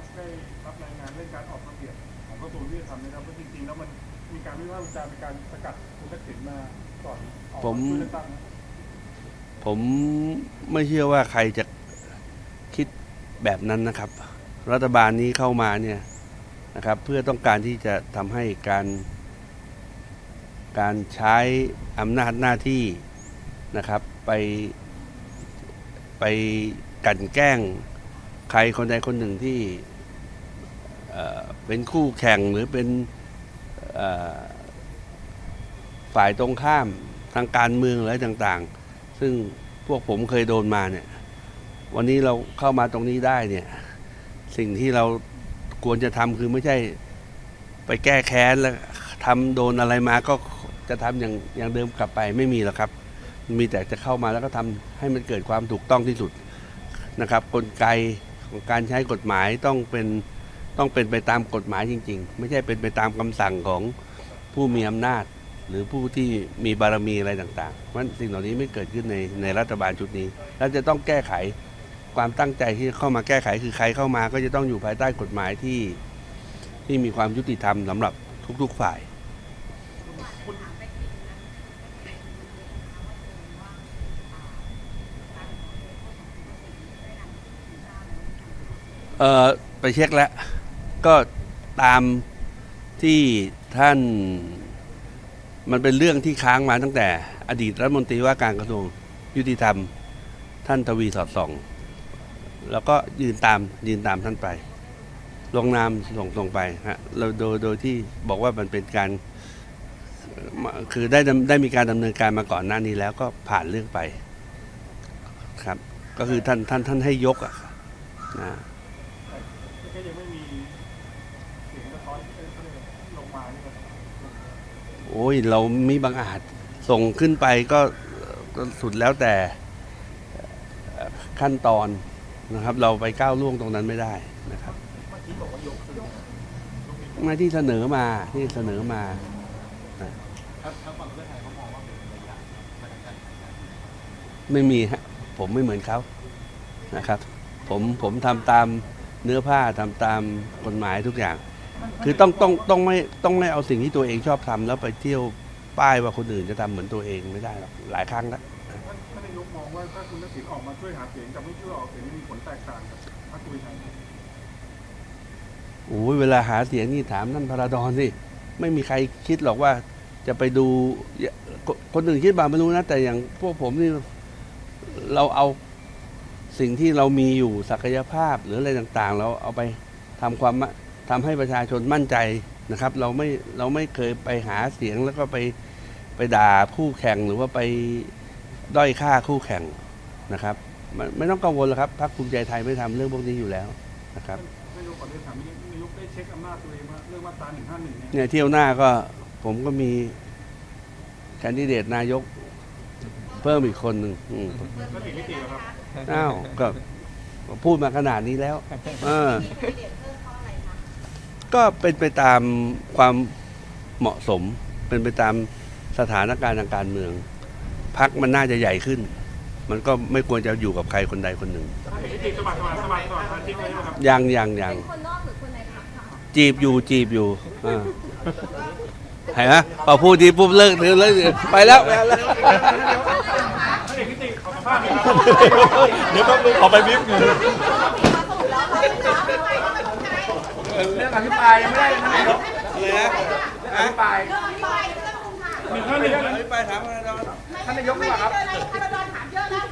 กได้รับรายงานเรื่องการออกระเบียบของกระทรวงยุติธรรมนะครับว่าะจริงๆแล้วมันมีการวิพากษ์วิจารณ์ในการสกัดคุณทักษิณมาก่อนออกผม เลือกตั้งนะผมไม่เชื่อว่าใครจะคิดแบบนั้นนะครับ รัฐบาลนี้เข้ามาเนี่ยนะครับ เพื่อต้องการที่จะทำให้การการใช้อำนาจหน้าที่นะครับ ไปไปกลันแกล้ง ใครคนใดคนหนึ่งที่เป็นคู่แข่งหรือเป็นฝ่ายตรงข้ามทางการเมืองอะไรต่างๆ ซึ่งพวกผมเคยโดนมาเนี่ย วันนี้เราเข้ามาตรงนี้ได้เนี่ย สิ่งที่เราควรจะทำคือไม่ใช่ไปแก้แค้นแล้วทำโดนอะไรมาก็จะทำอย่างอย่างเดิมกลับไปไม่มีหรอกครับ มีแต่จะเข้ามาแล้วก็ทำให้มันเกิดความถูกต้องที่สุดนะครับ กลไก การใช้กฎหมายต้องเป็นต้องเป็นไปตามกฎหมายจริง ๆ ไม่ใช่เป็นไปตามคำสั่งของผู้มีอำนาจ หรือผู้ที่มีบารมีอะไรต่างๆเพราะฉะนั้นสิ่งเหล่านี้ไม่เกิดขึ้นในในรัฐบาลชุดนี้ แล้วจะต้องแก้ไขความตั้งใจที่เข้ามาแก้ไขคือใครเข้ามาก็จะต้องอยู่ภายใต้กฎหมายที่ที่มีความยุติธรรมสำหรับทุก ๆฝ่าย เออไปเช็คแล้ว ก็ตามที่ท่าน มันเป็นเรื่องที่ค้างมาตั้งแต่ อดีตรัฐมนตรีว่าการกระทรวงยุติธรรม ท่านทวีสอดส่อง แล้วก็ยืนตามยืนตามท่านไป ลงนามส่งส่งไปฮะเราโดยโดยที่บอกว่ามันเป็นการ คือได้ดำได้มีการดำเนินการมาก่อนหน้านี้แล้วก็ผ่านเรื่องไปครับ ก็คือท่านท่านท่านให้ยกอะนะ ยังไม่มีเสียงสะท้อนเอ้ยเขาเรียกอะไรลงมานี่ก็โอ้ยเรามีบางอาจส่งขึ้นไปก็ก็สุดแล้วแต่เอ่อขั้นตอนนะครับ เราไปก้าวล่วงตรงนั้นไม่ได้นะครับเมื่อกี้บอกว่ายกขึ้นยกอีกมาที่เสนอมาที่เสนอมาทางทางฝั่งเพื่อไทยเขามองว่าเป็นระยะมาตรการไม่มีฮะผมไม่เหมือนเขานะครับ ผมผมทำตาม เนื้อผ้าทำตามกฎหมายทุกอย่าง คือต้องต้องต้องไม่ต้องไม่เอาสิ่งที่ตัวเองชอบทำแล้วไปเที่ยวป้ายว่าคนอื่นจะทำเหมือนตัวเองไม่ได้หรอกหลายครั้งแล้วท่านท่านนายกมองว่าถ้าคุณทักษิณออกมาช่วยหาเสียงกับไม่ช่วยออกเสียงมีผลแตกต่างกับพรรคภูมิใจไทยโอ้ยเวลาหาเสียงนี่ถามนั่นพระดอนสิไม่มีใครคิดหรอกว่าจะไปดูคนคนอื่นคิดบ้างไม่รู้นะ แต่อย่างพวกผมนี่เราเอา สิ่งที่เรามีอยู่ศักยภาพหรืออะไรต่างๆ เราเอาไปทำความทำให้ประชาชนมั่นใจนะครับ เราไม่เราไม่เคยไปหาเสียงแล้วก็ไปไปด่าคู่แข่งหรือว่าไปด้อยค่าคู่แข่งนะครับไม่ไม่ต้องกังวลหรอกครับพรรคภูมิใจไทยไม่ทำเรื่องพวกนี้อยู่แล้วนะครับท่านนายกก่อนเรียนถามนายกนายกได้เช็คอำนาจตัวเองว่าเรื่องมาตราหนึ่งห้าหนึ่งเนี่ยเนี่ยเที่ยวหน้าก็ผมก็มีแคนดิเดตนายกเพิ่มอีกคนหนึ่งอืมก็ติดไม่ติดหรอครับ อ้าวก็พูดมาขนาดนี้แล้วเออก็เป็นไปตามความเหมาะสม เป็นไปตามสถานการณ์ทางการเมืองพักมันน่าจะใหญ่ขึ้น มันก็ไม่ควรจะอยู่กับใครคนใดคนหนึ่งถ้าติดไม่ติดสมัครสมัครสมัครสมัครสมาชิกเลยนะครับยังยังยังคนนอกหรือคนในพรรคคะจีบอยู่จีบอยู่อเห็นไหมพอพูดดีปุ๊บเลิกเลิกไปแล้วไปแล้ว ติดขอสัมภาษณ์หน่อยครับเดี๋ยวต้องดูขอไปบิ๊กเรื่องอภิปรายยังไม่ได้เลยนะนายกอะไรนะอภิปรายหนึ่งห้าหนึ่งไปถามอะไรตอนท่านนายกดีกว่าครับพระดอนถามเยอะแล้ว